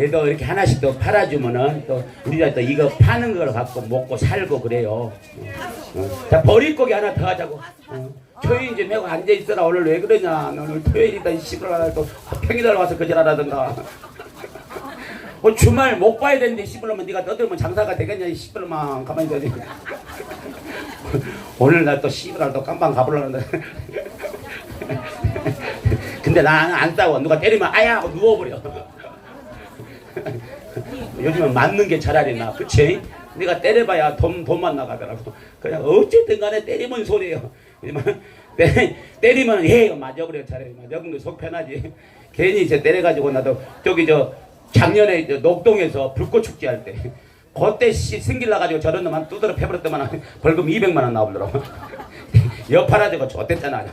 그래도 이렇게 하나씩 또 팔아주면은 또 우리가 또 이거 파는 걸 갖고 먹고 살고 그래요. 어, 어. 자 버릴 고기 하나 더 하자고. 어. 토요일 이제 내가 앉아 있어라 오늘 왜 그러냐? 오늘 토요일이다 씨발 또 평일날 와서 거절하라든가. 어, 주말 못 봐야 되는데 씨발로만 네가 떠들면 장사가 되겠냐 이 씨발로만 가만히 있어야지. 오늘 날또 씨발 또 깜방 가보려는데. 근데 나는 안 싸워. 누가 때리면 아야 하고 누워버려. 요즘은 맞는 게 차라리 나, 그치? 네가 때려봐야 돈, 돈만 나가더라고. 그냥 어쨌든 간에 때리면. 하지만 때, 때리면 해요. 맞아, 그래. 차라리 맞아. 근데 속 편하지. 괜히 이제 때려가지고 나도 저기 저 작년에 저 녹동에서 불꽃 축제 할 때. 그때 씨 생길 나가지고 저런 놈한 두드러 패버렸더만 벌금 200만 원 나오더라고. 여파라지고 좆됐잖아.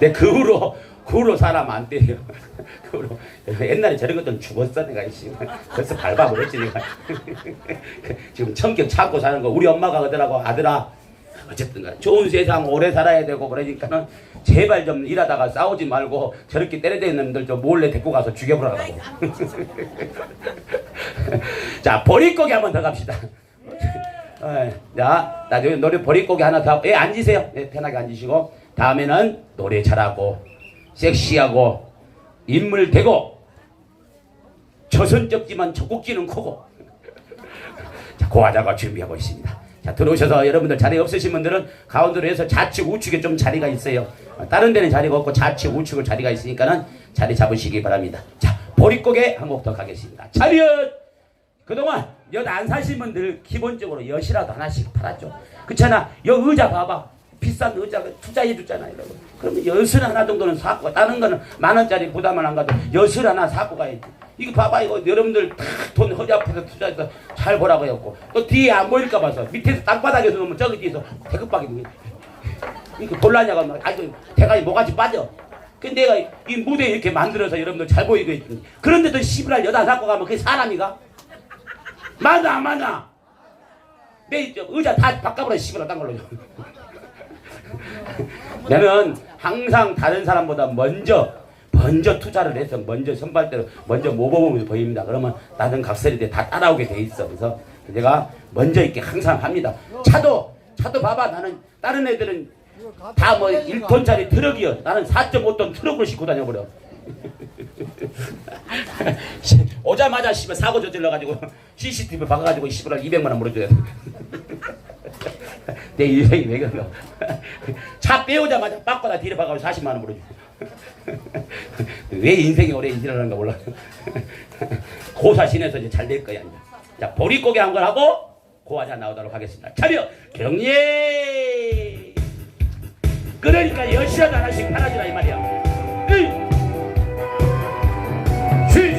내그 후로 그 후로 사람 안 때려. 그 후로 옛날에 저런 것들은 죽었어 내가 씨. 벌써 밟아버렸지 내가. 지금 성격 참고 사는 거 우리 엄마가 그러더라고 아들아. 어쨌든 간에 좋은 세상 오래 살아야 되고 그러니까는 제발 좀 일하다가 싸우지 말고 저렇게 때려대는 놈들 좀 몰래 데리고 가서 죽여보라고. 자 보릿고기 한번 더 갑시다. 어, 자, 나중에 노래 보릿고기 하나 더. 예, 앉으세요. 예, 편하게 앉으시고. 다음에는 노래 잘하고, 섹시하고, 인물 되고, 조선적지만 젖꼭지는 크고. 자, 고화자가 준비하고 있습니다. 자, 들어오셔서 여러분들 자리 없으신 분들은 가운데로 해서 좌측, 우측에 좀 자리가 있어요. 어, 다른 데는 자리가 없고 좌측, 우측으로 자리가 있으니까는 자리 잡으시기 바랍니다. 자, 보릿고개 한 곡 더 가겠습니다. 차렷! 그동안 엿 안 사신 분들 기본적으로 엿이라도 하나씩 팔았죠. 그렇잖아. 여 의자 봐봐. 비싼 의자 투자해 줬잖아. 여러분. 그러면 엿을 하나 정도는 사고 다른 거는 만 원짜리 부담을 안 가도 엿을 하나 사고 가야지. 이거 봐봐 이거 여러분들 다 돈 허리 앞에서 투자해서 잘 보라고 했고 또 뒤에 안 보일까 봐서 밑에서 땅바닥에서 놓으면 저기 뒤에서 대급박이 는 이거 볼라냐가 막 아주 대가리 뭐가지 빠져. 근데 내가 이 무대 이렇게 만들어서 여러분들 잘 보이게 했더니 그런데도 씨부랄 여자 갖고 가면 그게 사람이가? 맞아 안 맞아? 내저 의자 다 바꿔버려 씨부랄 딴 걸로 나는 항상 다른 사람보다 먼저 먼저 투자를 해서 먼저 선발대로 먼저 모범을 보입니다. 그러면 나는 각설이들 다 따라오게 돼 있어. 그래서 내가 먼저 이렇게 항상 합니다. 차도 차도 봐봐 나는 다른 애들은 다 뭐 1톤짜리 트럭이요. 나는 4.5톤 트럭을 싣고 다녀버려. 오자마자 씨발 사고 저질러 가지고 CCTV 박아가지고 씨발 200만 원 물어줘야 돼. 내 인생이 왜 그런가? 차 빼오자마자 바꿔다 뒤로 박아서 40만 원 물어줘. 왜 인생이 오래 인지라는가 몰라. 고사 신에서 이제 잘 될 거야. 이제. 자 보릿고개 한 걸 하고 고화자 나오도록 하겠습니다. 차려 경례. 그러니까 여시라도 하나씩 팔아주라 이 말이야. 으이. 시.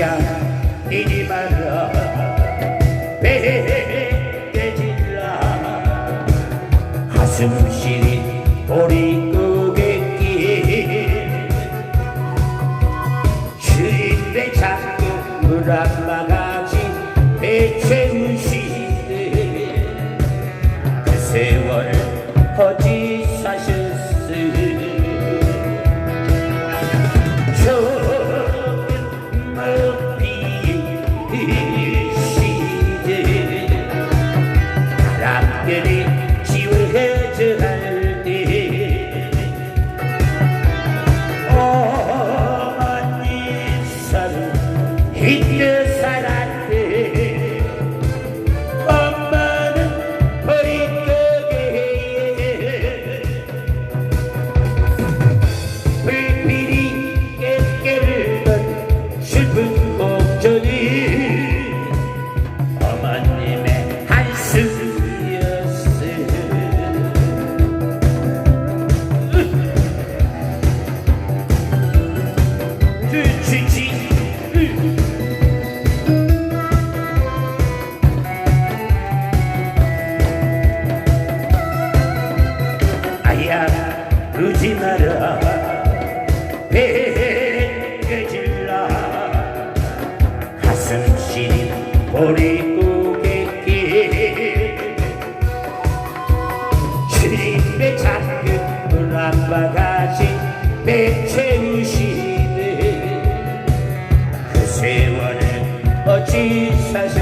야. 이리 말라 배대질라 가슴 시리 보리 꾸객길. 주인배 자꾸 물안마가지. 배채 보릿고갯길. 주님의 작은 눈한 바가지 배채우시네 그 세월은 어찌 사실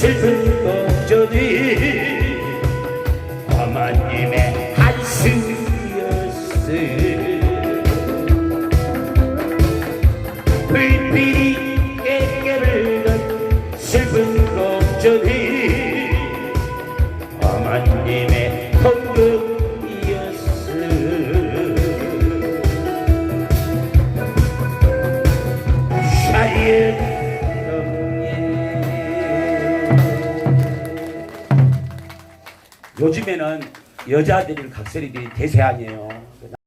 슬픈 공전이 여자들이 각설이들이 대세 아니에요.